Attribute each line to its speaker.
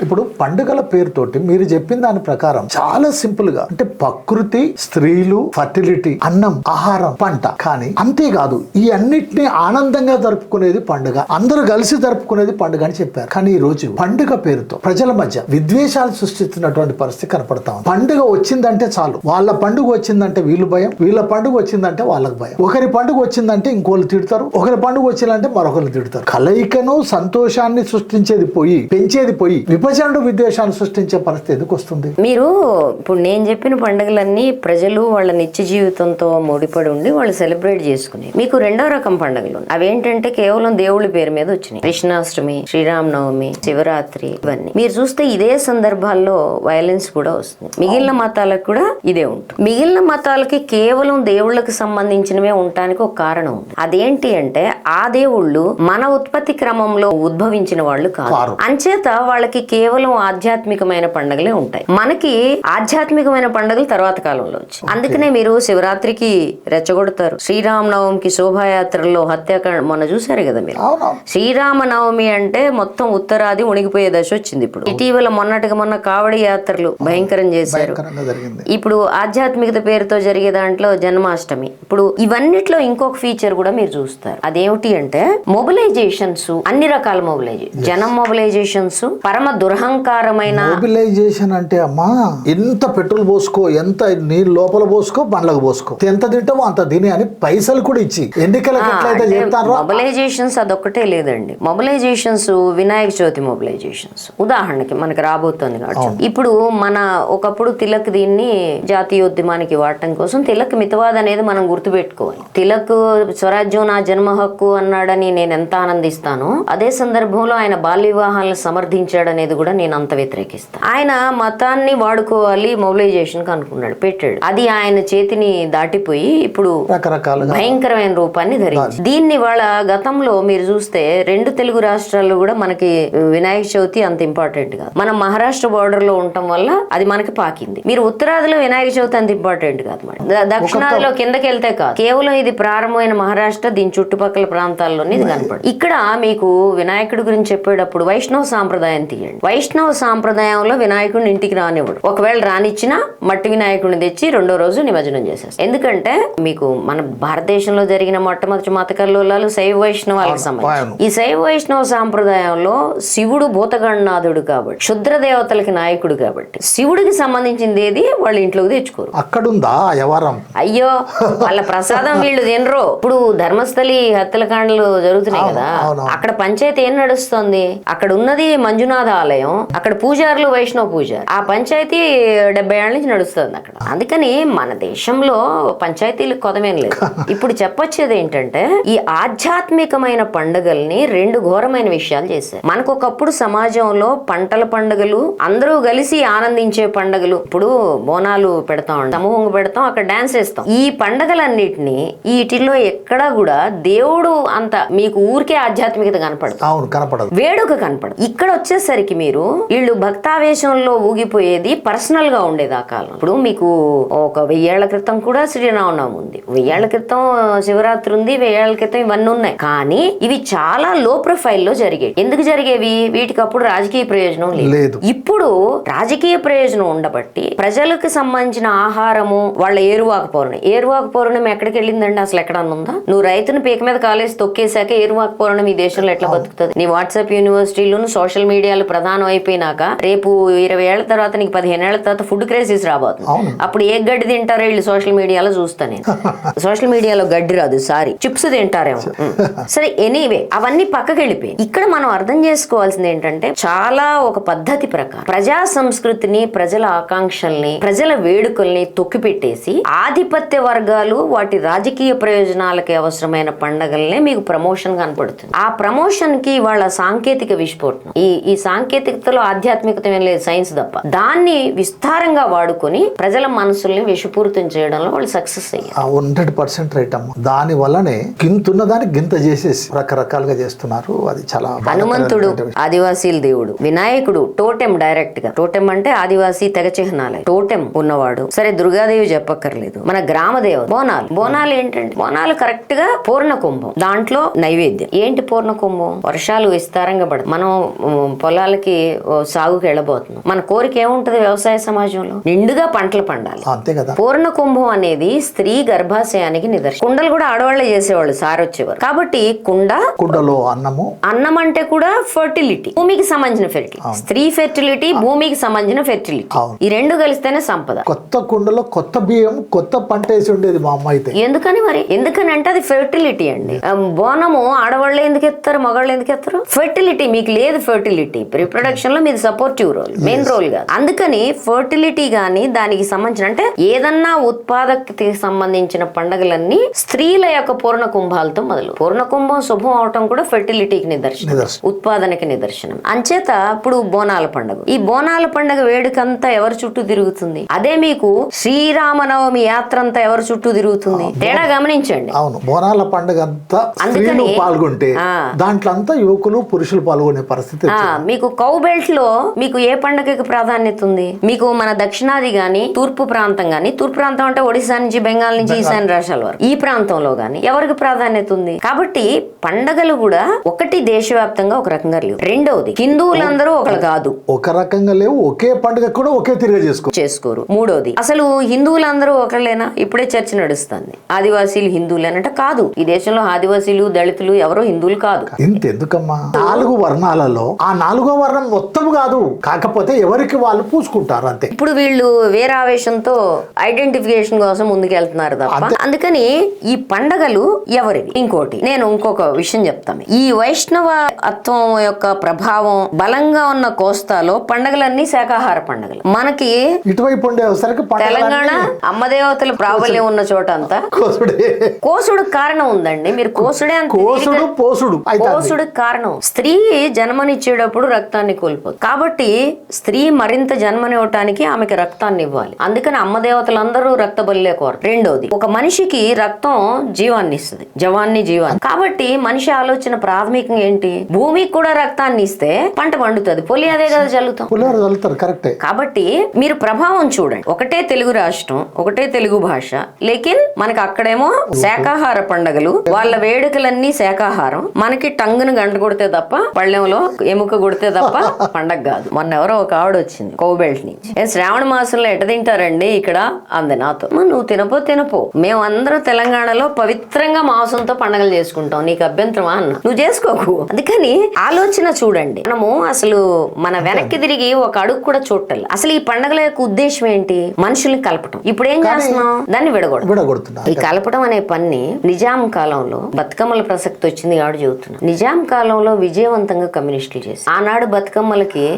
Speaker 1: ఇప్పుడు పండుగల పేరుతోటి మీరు చెప్పిన దాని ప్రకారం చాలా సింపుల్గా అంటే ప్రకృతి స్త్రీలు ఫర్టిలిటీ అన్నం ఆహారం పంట. కానీ అంతేకాదు ఈ అన్నిటిని ఆనందంగా జరుపుకునేది పండుగ. అందరూ కలిసి జరుపుకునేది పండుగ అని చెప్పారు. కానీ ఈ రోజు పండుగ పేరుతో ప్రజల మధ్య విద్వేషాలు సృష్టిస్తున్నటువంటి పరిస్థితి కనపడతా ఉంది. పండుగ వచ్చిందంటే చాలు. వాళ్ళ పండుగ వచ్చిందంటే వీళ్ళు భయం. వీళ్ళ పండుగ వచ్చిందంటే వాళ్ళకి భయం. ఒకరి పండుగ వచ్చిందంటే ఇంకోళ్ళు తిడతారు. ఒకరి పండుగ వచ్చిందంటే మరొకరు తిడతారు. కలయికను సంతోషాన్ని సృష్టించేది పోయి పెంచేది పోయి విభజనలు విద్వేషాలు సృష్టించే పరిస్థితి ఎందుకు వస్తుంది?
Speaker 2: మీరు ఇప్పుడు నేను చెప్పిన పండుగలన్నీ ప్రజలు వాళ్ళ నిత్య జీవితంతో ముడిపడి ఉండి వాళ్ళు సెలబ్రేట్ చేసుకునే. మీకు రెండో రకం పండుగలు. అవేంటంటే కేవలం దేవుళ్ళ పేరు మీద వచ్చినాయి. కృష్ణాష్టమి శ్రీరామనవమి శివరాత్రి ఇవన్నీ. మీరు చూస్తే ఇదే సందర్భాల్లో వైలెన్స్ కూడా వస్తుంది. మిగిలిన మతాలకు కూడా ఇదే ఉంటుంది. మిగిలిన మతాలకి కేవలం దేవుళ్ళకి సంబంధించినవే ఉండటానికి ఒక కారణం ఉంది. అదేంటి అంటే ఆ దేవుళ్ళు మన ఉత్పత్తి క్రమంలో ఉద్భవించిన వాళ్ళు కాదు. అంచేత వాళ్ళకి కేవలం ఆధ్యాత్మికమైన పండుగలే ఉంటాయి. మనకి ఆధ్యాత్మికమైన పండుగలు తర్వాత కాలంలో వచ్చాయి. అందుకనే మీరు శివరాత్రికి రెచ్చగొడతారు. శ్రీరామనవమికి శోభాయాత్రల్లో హత్యాకాండ మొన్న చూసారు కదా మీరు? శ్రీరామనవమి అంటే మొత్తం ఉత్తరాది ఉణిగిపోయే దశ వచ్చింది ఇప్పుడు. ఇటీవల మొన్నటికి మొన్న కావడి యాత్రలు భయంకరం చేశారు. ఇప్పుడు ఆధ్యాత్మికత పేరుతో జరిగే దాంట్లో జన్మాష్టమి. ఇప్పుడు ఇవన్నిట్లో ఇంకొక ఫీచర్ కూడా మీరు చూస్తారు. అదేమిటి అంటే మొబిలైజేషన్స్ అన్ని రకాల మొబిలైజేషన్ జనం మొబిలైజేషన్స్ పరమ దురహంకారమైన
Speaker 1: మొబిలైజేషన్ అంటే అమ్మా ఎంత పెట్రోల్ పోసుకో ఎంత నీళ్ళు లోపల పోసుకో బండ్లకు పోసుకో. ఎంత తింటామో అంత తిని అని పైసలు కూడా ఇచ్చి. ఎన్నికలకు ఎట్లయితే చెప్తారో
Speaker 2: మొబిలైజేషన్స్ అదొక్కటే లేదండి. మొబిలైజేషన్స్ వినాయక చవితి మొబిలైజేషన్స్ ఉదాహరణకి మనకి రాబోతోంది ఇప్పుడు మన ఒకప్పుడు తిలక్ దీన్ని జాతీయోద్యమానికి వాడటం కోసం తిలక్ మితవాద్ అనేది మనం గుర్తుపెట్టుకోవాలి. తిలక్ స్వరాజ్యం నా జన్మ హక్కు అన్నాడని నేను ఎంత ఆనందిస్తానో అదే సందర్భంలో ఆయన బాల్య వివాహాలను సమర్థించాడనేది కూడా నేను అంత వ్యతిరేకిస్తాను. ఆయన మతాన్ని వాడుకోవాలి మొబిలైజేషన్ అనుకున్నాడు పెట్టాడు. అది ఆయన చేతిని దాటిపోయి ఇప్పుడు భయంకరమైన రూపాన్ని ధరించి దీన్ని వాళ్ళ గతంలో మీరు చూస్తే రెండు తెలుగు రాష్ట్రాల్లో కూడా మనకి వినాయక చవితి అంత ఇంపార్టెంట్ కాదు. మనం మహారాష్ట్ర బార్డర్లో ఉండటం వల్ల అది మనకి పాకింది. మీరు ఉత్తరాదిలో వినాయక చవితి అంత ఇంపార్టెంట్ కాదు మేడం. దక్షిణాదిలో కిందకి వెళ్తే కాదు. కేవలం ఇది ప్రారంభమైన మహారాష్ట్ర దీని చుట్టుపక్కల ప్రాంతాల్లోనే ఇది కనపడు ఇక్కడ మీకు వినాయకుడి గురించి చెప్పేటప్పుడు వైష్ణవ సాంప్రదాయం తీయండి. వైష్ణవ సాంప్రదాయంలో వినాయకుడిని ఇంటికి రానివ్వడు. ఒకవేళ రానిచ్చినా మట్టి వినాయకుడిని తెచ్చి రెండో రోజు నిమజ్జనం చేసేస్తారు ఎందుకంటే మీకు మన భారతదేశంలో జరిగిన మొట్టమొదటి మత కల్లోలాలు శైవ వైష్ణవాలకు సంబంధించి. ఈ శైవ వైష్ణవ సాంప్రదాయంలో శివుడు భూతగణనాథుడు కాబట్టి క్షుద్ర దేవతలకి నాయకుడు కాబట్టి శివుడికి సంబంధించింది ఏది? వాళ్ళ ఇంట్లోకి తెచ్చుకోరు.
Speaker 1: అక్కడుందా వ్యవహారం
Speaker 2: అయ్యో వాళ్ళ ప్రసాదం వీళ్ళు తినరు. ఇప్పుడు ధర్మస్థలి హత్యలకాండలు జరుగుతున్నాయి కదా. అక్కడ పంచాయతీ ఏం నడుస్తుంది? అక్కడ ఉన్నది మంజునాథ ఆలయం అక్కడ పూజారులు వైష్ణవ పూజ. ఆ పంచాయతీ డెబ్బై ఏళ్ళ నుంచి నడుస్తుంది అక్కడ. అందుకని మన దేశంలో పంచాయతీలకు కొదమేం లేదు. ఇప్పుడు చెప్పొచ్చేది ఏంటంటే ఈ ఆధ్యాత్మికమైన పండుగల్ని రెండు ఘోరమైన విషయాలు చేశారు. మనకు ఒకప్పుడు సమాజంలో పంటల పండుగలు అందరూ కలిసి ఆనందించే పండుగలు. ఇప్పుడు బోనాలు పెడతాం సమూహంగా పెడతాం అక్కడ డాన్స్ వేస్తాం. ఈ పండుగలన్నిటిని వీటిల్లో ఎక్కడా కూడా దేవుడు అంత మీకు ఊరికే ఆధ్యాత్మికత కనపడదు.
Speaker 1: అవును కనపడదు.
Speaker 2: వేడుక కనపడదు. ఇక్కడ వచ్చేసరికి మీరు వీళ్ళు భక్తావేశంలో ఊగిపోయేది పర్సనల్గా ఉండేది ఆ కాలం. ఇప్పుడు మీకు ఒక వెయ్యేళ్ళ క్రితం కూడా శ్రీరామనవమి ఉంది. వెయ్యేళ్ళ క్రితం శివరాత్రి ఉంది వెయ్యేళ్ళ క్రితం ఇవన్నీ ఉన్నాయి. కానీ ఇవి చాలా లో ప్రొఫైల్లో జరిగేవి. ఎందుకు జరిగేవి? వీటికి అప్పుడు రాజకీయ ప్రయోజనం లేదు. ఇప్పుడు రాజకీయ ప్రయోజనం ఉండబట్టి ప్రజలకు సంబంధించిన ఆహారము వాళ్ళ ఏరువాక పౌర్ణమి. ఏరువాక పౌర్ణమి ఎక్కడికి వెళ్ళిందండి? అసలు ఎక్కడన్నా ఉందా? నువ్వు రైతుని పీక మీద కాలేసి తొక్కేశాక ఏరువాక పౌర్ణమి ఈ దేశంలో ఎట్లా బతుకుతుంది? నీ వాట్సాప్ యూనివర్సిటీలోను సోషల్ మీడియాలో ప్రధానం అయిపోయినాక రేపు ఇరవై ఏళ్ళ తర్వాత నీకు పదిహేను ఏళ్ళ తర్వాత ఫుడ్ క్రైసిస్ రాబోతుంది. అప్పుడు ఏ గడ్డి తింటారో వీళ్ళు సోషల్ మీడియాలో చూస్తా నేను. సోషల్ మీడియాలో గడ్డి రాదు సారీ. చిప్స్ తింటారేమో. సరే ఎనీవే అవన్నీ పక్కకి వెళ్ళిపోయి ఇక్కడ మనం అర్థం చేసుకోవాల్సింది ఏంటంటే చాలా ఒక పద్ధతి ప్రకారం ప్రజా సంస్కృతిని ప్రజల ఆకాంక్షల్ని ప్రజల వేడుకల్ని తొక్కిపెట్టేసి ఆధిపత్య వర్గాలు వాటి రాజకీయ ప్రయోజనాలకి అవసరమైన పండగల్నే మీకు ప్రమోషన్ కనపడుతుంది. ఆ ప్రమోషన్కి వాళ్ళ సాంకేతిక విస్ఫోటనం. ఈ ఈ సాంకేతికతలో ఆధ్యాత్మికత ఏం లేదు సైన్స్ తప్ప. దాన్ని విస్తారంగా వాడుకొని ప్రజల మనసుల్ని విషపూరితం చేయడంలో వాళ్ళు సక్సెస్ అయ్యారు.
Speaker 1: హండ్రెడ్ పర్సెంట్ రైట్ అమ్మ. దాని వల్లనే గింతున్న దాన్ని గింత చేసేసి రకరకాలుగా చేస్తున్నారు. అది చాలా
Speaker 2: హనుమంతుడు. ఆదివాసీల దేవుడు. వినాయకుడు టోటెం డైరెక్ట్గా. టోటెం అంటే ఆదివాసీ తెగ చిహ్నాలే టోటెం ఉన్నవాడు. సరే దుర్గాదేవి చెప్పక్కర్లేదు. మన గ్రామ దేవత బోనాలు. బోనాలు ఏంటంటే బోనాలు కరెక్ట్గా పూర్ణ కుంభం. దాంట్లో నైవేద్యం. ఏంటి పూర్ణ కుంభం? వర్షాలు విస్తారంగా పడదు మనం పొలాలకి ఓ, సాగుకి వెళ్ళబోతున్నాం. మన కోరిక ఏముంటది వ్యవసాయ సమాజంలో? నిండుగా పంటలు పండాలి.
Speaker 1: అంతే కదా.
Speaker 2: పూర్ణ కుంభం అనేది స్త్రీ గర్భాశయానికి నిదర్శనం. కుండలు కూడా ఆడవాళ్ళే చేసేవాళ్ళు సారొచ్చేవారు కాబట్టి కుండ
Speaker 1: కుండలో అన్నము.
Speaker 2: అన్నం అంటే కూడా ఫర్టిలిటీ భూమికి సంబంధించిన ఫెర్టిలిటీ స్త్రీ ఫెర్టిలిటీ భూమికి సంబంధించిన ఫెర్టిలిటీ. ఈ రెండు కలిస్తేనే సంపద.
Speaker 1: కొత్త కుండలో కొత్త బియ్యం కొత్త పంట వేసి ఉండేది మా అమ్మ అయితే.
Speaker 2: ఎందుకని మరి? ఎందుకని అంటే అది ఫెర్టిలిటీ అండి. బోనము ఆడవాళ్ళు ఎందుకు ఎత్తారు మగవాళ్ళు ఎందుకు ఎత్తారు? ఫెర్టిలిటీ మీకు లేదు ఫెర్టిలిటీ రిప్రొడక్షన్లో మీది సపోర్టివ్ రోల్ మెయిన్ రోల్ కాదు. అందుకని ఫెర్టిలిటీ గాని దానికి సంబంధించిన అంటే ఏదన్నా ఉత్పాదకతకి సంబంధించిన పండగలన్నీ స్త్రీల యొక్క పూర్ణ కుంభాలతో మొదలు. పూర్ణ కుంభం శుభం అవటం కూడా ఫెర్టిలిటీకి నిదర్శనం. ఉత్పాదనకి నిదర్శనం. అంచేత ఇప్పుడు బోనాల పండుగ. ఈ బోనాల పండుగ వేడుకంతా ఎవరి చుట్టూ తిరుగుతుంది? అదే మీకు శ్రీరామనవమి యాత్ర అంతా ఎవరి చుట్టూ తిరుగుతుంది? తేడా గమనించండి.
Speaker 1: అవును. బోనాల పండుగ అంతా
Speaker 2: అందుకని-
Speaker 1: పాల్గొంటే. దాంట్లో అంతా యువకులు పురుషులు పాల్గొనే పరిస్థితి
Speaker 2: మీకు కౌ బెల్ట్లో మీకు ఏ పండగకి ప్రాధాన్యత ఉంది? మీకు మన దక్షిణాది గాని తూర్పు ప్రాంతం గాని తూర్పు ప్రాంతం అంటే ఒడిశా నుంచి బెంగాల్ నుంచి ఈశాన్య రాష్ట్రాల వరకు. ఈ ప్రాంతంలో గాని ఎవరికి ప్రాధాన్యత ఉంది? కాబట్టి పండగలు కూడా ఒకటి దేశవ్యాప్తంగా ఒక రకంగా లేవు. రెండవది హిందువులందరూ ఒకళ్ళు కాదు.
Speaker 1: ఒక రకంగా లేవు ఒకే పండుగ కూడా ఒకే తిరిగి చేసుకో.
Speaker 2: చేసుకోరు. మూడోది అసలు హిందువులందరూ ఒకళ్ళేనా? ఇప్పుడే చర్చ నడుస్తుంది. ఆదివాసీలు హిందువులేనంటే కాదు. ఈ దేశంలో ఆదివాసీలు దళితులు ఎవరో హిందువులు కాదు.
Speaker 1: ఇంత ఎందుకమ్మా నాలుగు వర్ణాలలో ఆ నాలుగో వర్ణం మొత్తం కాదు. కాకపోతే ఎవరికి వాళ్ళు పూసుకుంటారు అంతే.
Speaker 2: ఇప్పుడు వీళ్ళు వేరే ఆవేశంతో ఐడెంటిఫికేషన్ కోసం ముందుకెళ్తున్నారు తప్ప అందుకని ఈ పండగలు ఎవరివి? ఇంకోటి నేను ఇంకొక విషయం చెప్తాను. ఈ వైష్ణవ అత్వం యొక్క ప్రభావం బలంగా ఉన్న కోస్తాలో పండగలన్నీ శాకాహార పండగలు. మనకి
Speaker 1: ఇటువైపు ఉండేసరికి
Speaker 2: తెలంగాణ అమ్మదేవతల ప్రాబల్యం ఉన్న చోట అంతా
Speaker 1: కోసుడే.
Speaker 2: కోసుడు కారణం ఉందండి. మీరు కోసుడే
Speaker 1: కోసుడు పోసుడు.
Speaker 2: కోసుడికి కారణం. స్త్రీ జన్మనిచ్చేటప్పుడు రక్తాన్ని కోల్పోదు కాబట్టి స్త్రీ మరింత జన్మనివ్వటానికి ఆమెకి రక్తాన్ని ఇవ్వాలి. అందుకని అమ్మ దేవతలందరూ రక్త బలిలే కోరు రెండోది ఒక మనిషికి రక్తం జీవాన్ని ఇస్తుంది. జవాన్ని జీవాన్ని. కాబట్టి మనిషి ఆలోచన ప్రాథమికంగా ఏంటి? భూమికి కూడా రక్తాన్ని ఇస్తే పంట పండుతుంది. పొలి అదే కదా జల్లుతాం.
Speaker 1: కరెక్టే.
Speaker 2: కాబట్టి మీరు ప్రభావం చూడండి. ఒకటే తెలుగు రాష్ట్రం ఒకటే తెలుగు భాష లేకిన్ మనకి అక్కడేమో శాకాహార పండగలు వాళ్ళ వేడుకలన్నీ శాకాహారం మనకి టంగును గంట కొడితే తప్ప పళ్ళెంలో ఎముక కొడితే తప్ప పండగ కాదు. మొన్న ఎవరో ఒక ఆవిడ వచ్చింది కోబెల్ట్ నుంచి. ఏ శ్రావణ మాసంలో ఎట తింటారండి ఇక్కడ? అంది నాతో. "అమ్మా, నువ్వు తినపో తినపో. మేమందరం తెలంగాణలో పవిత్రంగా మాంసంతో పండగలు చేసుకుంటాం. నీకు అభ్యంతరమా? అన్న. నువ్వు చేసుకోకు. అందుకని ఆలోచన చూడండి. మనము అసలు మన వెనక్కి తిరిగి ఒక అడుగు కూడా చూడాలి అసలు ఈ పండగల యొక్క ఉద్దేశం ఏంటి? మనుషుల్ని కలపటం. ఇప్పుడు ఏం చేస్తున్నాం? దాన్ని విడగొడతాం ఈ కలపడం అనే పని నిజాం కాలంలో బతుకమ్మల ప్రసక్తి వచ్చింది ఆడు చెబుతున్నా నిజాం కాలంలో విజయవంతంగా కమ్యూనిస్టులు చేసి ఆనాడు బతుకమ్మలకి